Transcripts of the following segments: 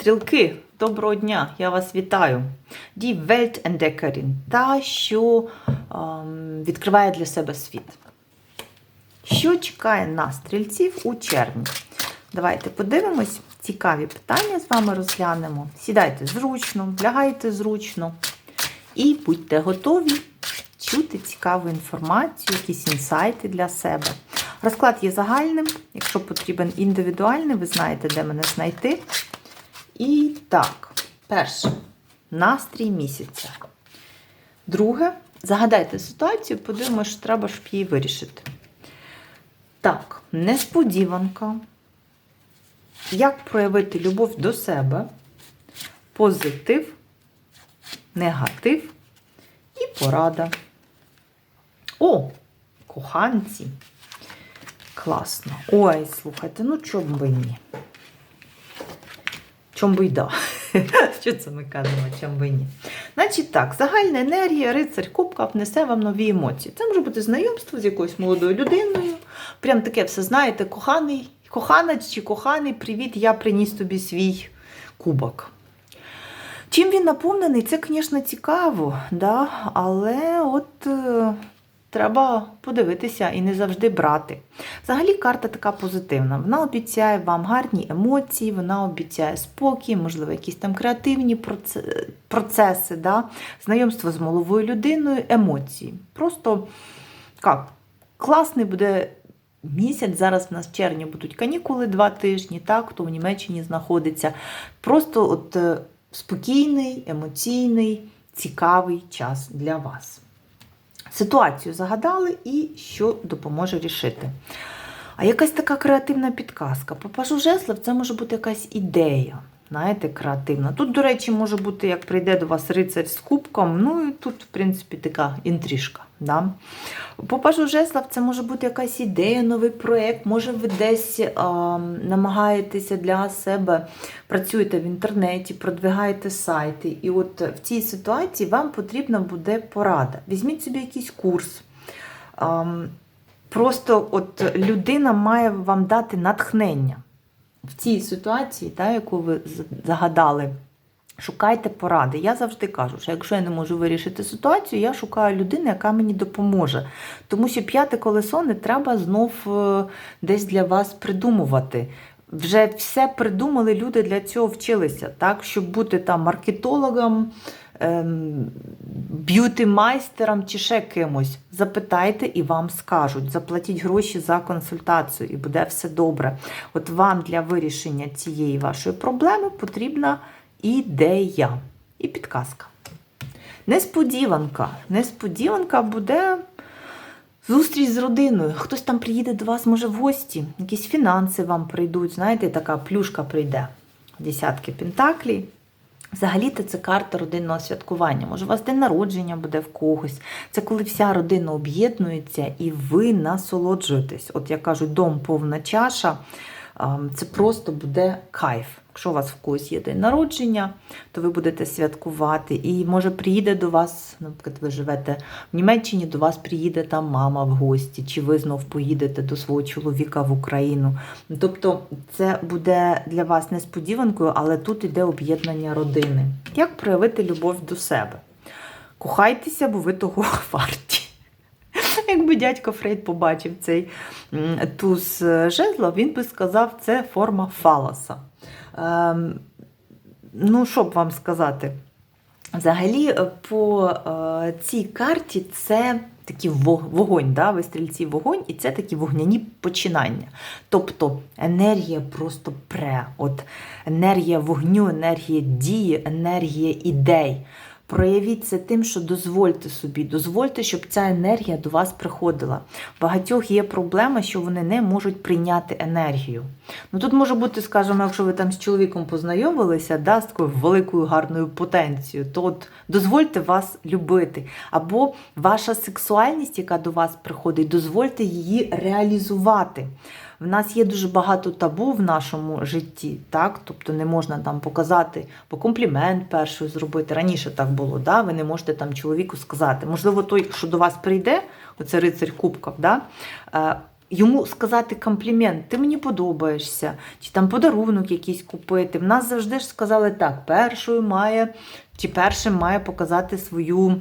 Стрілки, доброго дня! Я вас вітаю. Die Weltentdeckerin, та, що ем, відкриває для себе світ. Що чекає на стрільців у червні? Давайте подивимось. Цікаві питання з вами розглянемо. Сідайте зручно, лягайте зручно і будьте готові чути цікаву інформацію, якісь інсайти для себе. Розклад є загальним. Якщо потрібен індивідуальний, ви знаєте, де мене знайти. І так, перше настрій місяця. Друге, загадайте ситуацію, подивимося, що треба, щоб її вирішити. Так, несподіванка. Як проявити любов до себе, позитив, негатив і порада. О, коханці. Класно. Ой, слухайте, ну чом би ні? Чом би й да? Що це ми кажемо, чом би ні? Значить так, загальна енергія, рицарь Кубка внесе вам нові емоції. Це може бути знайомство з якоюсь молодою людиною. Прям таке все, знаєте, коханий, коханець чи коханий, привіт, я приніс тобі свій кубок. Чим він наповнений, це, звісно, цікаво, да? але от е, треба подивитися і не завжди брати. Взагалі карта така позитивна. Вона обіцяє вам гарні емоції, вона обіцяє спокій, можливо, якісь там креативні проце- процеси, да? знайомство з маловою людиною, емоції. Просто як, класний буде місяць. Зараз в нас в червні будуть канікули два тижні, так, хто в Німеччині знаходиться. Просто от е, спокійний, емоційний, цікавий час для вас. Ситуацію загадали і що допоможе рішити. А якась така креативна підказка. Попажу жезлів це може бути якась ідея. Знаєте, креативна. Тут, до речі, може бути, як прийде до вас рицарь з кубком. Ну і тут, в принципі, така інтрижка. Да? Попажу жеслов, це може бути якась ідея, новий проєкт. Може, ви десь а, намагаєтеся для себе, працюєте в інтернеті, продвигаєте сайти. І от в цій ситуації вам потрібна буде порада. Візьміть собі якийсь курс. А, Просто от людина має вам дати натхнення в цій ситуації, та, яку ви загадали. Шукайте поради. Я завжди кажу, що якщо я не можу вирішити ситуацію, я шукаю людину, яка мені допоможе. Тому що п'яте колесо не треба знов е, десь для вас придумувати. Вже все придумали, люди для цього вчилися, так? щоб бути там маркетологом, б'юті-майстером чи ще кимось. Запитайте і вам скажуть. Заплатіть гроші за консультацію, і буде все добре. От вам для вирішення цієї вашої проблеми потрібна ідея і підказка. Несподіванка. Несподіванка буде зустріч з родиною. Хтось там приїде до вас, може, в гості, якісь фінанси вам прийдуть. Знаєте, така плюшка прийде. Десятки пентаклей. Взагалі-то це карта родинного святкування. Може, у вас день народження буде в когось. Це коли вся родина об'єднується і ви насолоджуєтесь. От я кажу, дом повна чаша. Це просто буде кайф. Якщо у вас в когось є день народження, то ви будете святкувати. І може приїде до вас, наприклад, ви живете в Німеччині, до вас приїде там мама в гості, чи ви знов поїдете до свого чоловіка в Україну. Тобто це буде для вас несподіванкою, але тут іде об'єднання родини. Як проявити любов до себе? Кохайтеся, бо ви того варті. Якби дядько Фрейд побачив цей туз жезла, він би сказав, це форма фалоса. Ем, ну, що б вам сказати? Взагалі, по е, цій карті це такий вогонь, да? ви стрільці вогонь, і це такі вогняні починання. Тобто енергія просто пре. От енергія вогню, енергія дії, енергія ідей. Проявіть це тим, що дозвольте собі, дозвольте, щоб ця енергія до вас приходила. В багатьох є проблема, що вони не можуть прийняти енергію. Ну Тут може бути, скажімо, якщо ви там з чоловіком познайомилися, да, з такою великою гарною потенцією, то от дозвольте вас любити. Або ваша сексуальність, яка до вас приходить, дозвольте її реалізувати. В нас є дуже багато табу в нашому житті, так? Тобто не можна там показати, бо комплімент перший зробити. Раніше так було, да? ви не можете там чоловіку сказати. Можливо, той, що до вас прийде, оце рицарь кубків, да? йому сказати комплімент, ти мені подобаєшся, чи там подарунок якийсь купити. В нас завжди ж сказали так: першою має, чи першим має показати свою.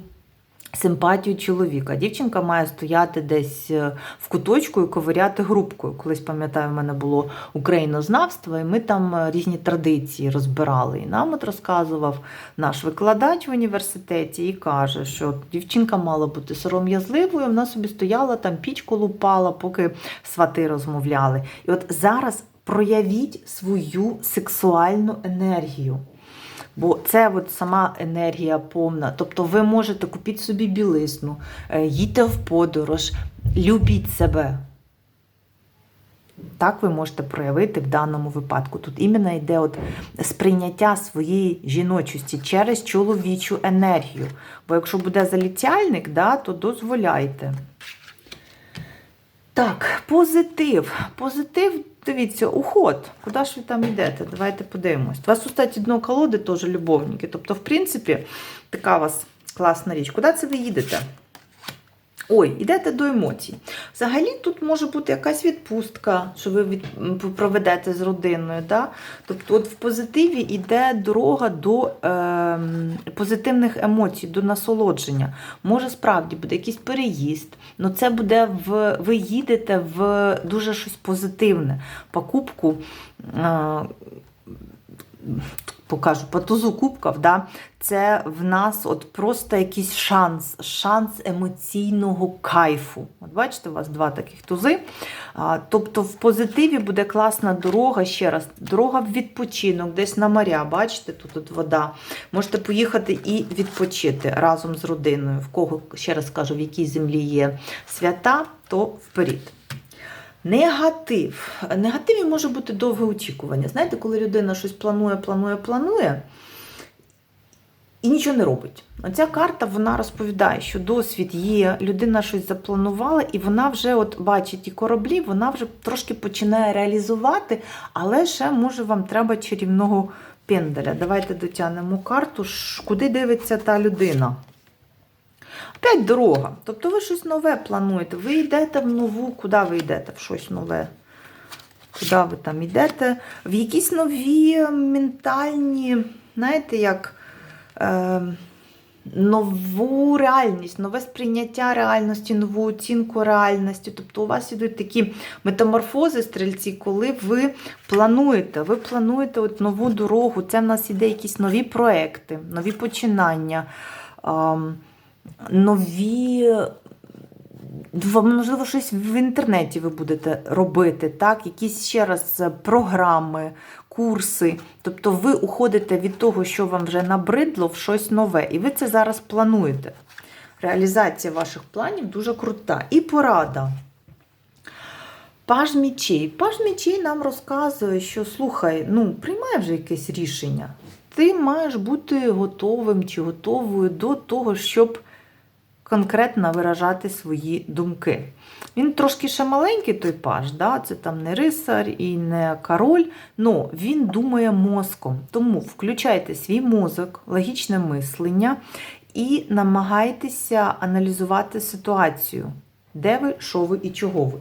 Симпатію чоловіка. Дівчинка має стояти десь е, в куточку і ковиряти грубкою. Колись пам'ятаю, в мене було українознавство, і ми там е, різні традиції розбирали. І нам от розказував наш викладач в університеті і каже, що дівчинка мала бути сором'язливою, вона собі стояла там, пічку лупала, поки свати розмовляли. І от зараз проявіть свою сексуальну енергію. Бо це от сама енергія повна. Тобто ви можете купити собі білизну, е, їдьте в подорож, любіть себе. Так ви можете проявити в даному випадку. Тут іменно йде от сприйняття своєї жіночості через чоловічу енергію. Бо якщо буде залітяльник, да, то дозволяйте. Так, позитив. Позитив, дивіться, уход. Куди ж ви там йдете? Давайте подивимось. У вас, кстати, дно колоди теж любовники. Тобто, в принципі, така у вас класна річ. Куди це ви їдете? Ой, йдете до емоцій. Взагалі тут може бути якась відпустка, що ви від... проведете з родиною. Да? Тобто, от в позитиві йде дорога до е... позитивних емоцій, до насолодження. Може, справді буде якийсь переїзд, але це буде в ви їдете в дуже щось позитивне. Покупку. Е покажу по тузу кубків, да, це в нас от просто якийсь шанс, шанс емоційного кайфу. От Бачите, у вас два таких тузи. А, Тобто в позитиві буде класна дорога, ще раз, дорога в відпочинок, десь на моря, бачите, тут от вода. Можете поїхати і відпочити разом з родиною. В кого, ще раз кажу, в якій землі є свята, то вперед. Негатив. Негативі може бути довге очікування. Знаєте, коли людина щось планує, планує, планує і нічого не робить. Оця карта вона розповідає, що досвід є, людина щось запланувала, і вона вже от бачить ті кораблі, вона вже трошки починає реалізувати, але ще, може, вам треба чарівного пенделя. Давайте дотягнемо карту, куди дивиться та людина. Опять дорога. Тобто ви щось нове плануєте. Ви йдете в нову, куди ви йдете в щось нове? Куди ви там йдете? В якісь нові ментальні, знаєте, як е, нову реальність, нове сприйняття реальності, нову оцінку реальності. Тобто у вас ідуть такі метаморфози, стрільці, коли ви плануєте, ви плануєте от нову дорогу. Це в нас іде якісь нові проекти, нові починання. Е, нові, можливо, щось в інтернеті ви будете робити, так? якісь ще раз програми, курси. Тобто ви уходите від того, що вам вже набридло, в щось нове. І ви це зараз плануєте. Реалізація ваших планів дуже крута. І порада. Паж мічей. Паж мічей нам розказує, що слухай, ну, приймай вже якесь рішення. Ти маєш бути готовим чи готовою до того, щоб конкретно виражати свої думки. Він трошки ще маленький той паж, да? це там не рисар і не король, але він думає мозком. Тому включайте свій мозок, логічне мислення і намагайтеся аналізувати ситуацію, де ви, що ви і чого ви.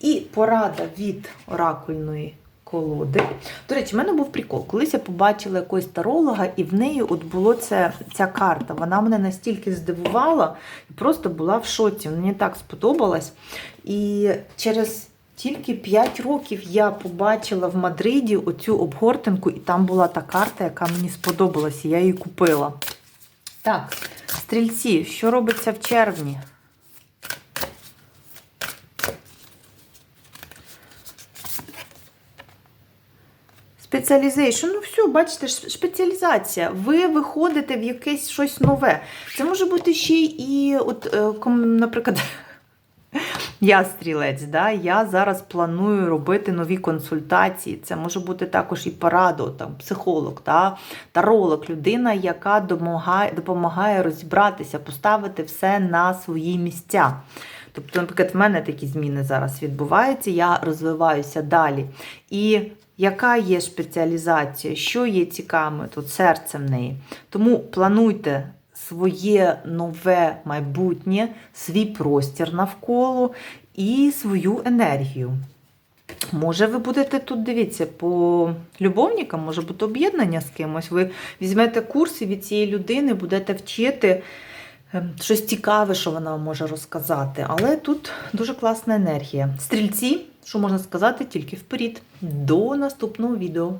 І порада від оракульної колоди. До речі, в мене був прикол. Колись я побачила якогось таролога, і в неї от було це, ця карта. Вона мене настільки здивувала і просто була в шоці. Мені так сподобалось. І через тільки 5 років я побачила в Мадриді оцю обгортинку, і там була та карта, яка мені сподобалася, я її купила. Так, стрільці, що робиться в червні? Спеціалізейшн, ну все, бачите, спеціалізація. Ви виходите в якесь щось нове. Це може бути ще і, от, е, наприклад, я стрілець, да? я зараз планую робити нові консультації. Це може бути також і парадо, там, психолог, да? таролог, людина, яка допомагає, допомагає розібратися, поставити все на свої місця. Тобто, наприклад, в мене такі зміни зараз відбуваються, я розвиваюся далі. І яка є спеціалізація, що є цікавим тут серцем неї. Тому плануйте своє нове майбутнє, свій простір навколо. і свою енергію. Може, ви будете тут, дивіться, по любовникам, може бути об'єднання з кимось. Ви візьмете курси від цієї людини, будете вчити щось цікаве, що вона може розказати. Але тут дуже класна енергія. Стрільці, що можна сказати, тільки вперед. До наступного відео.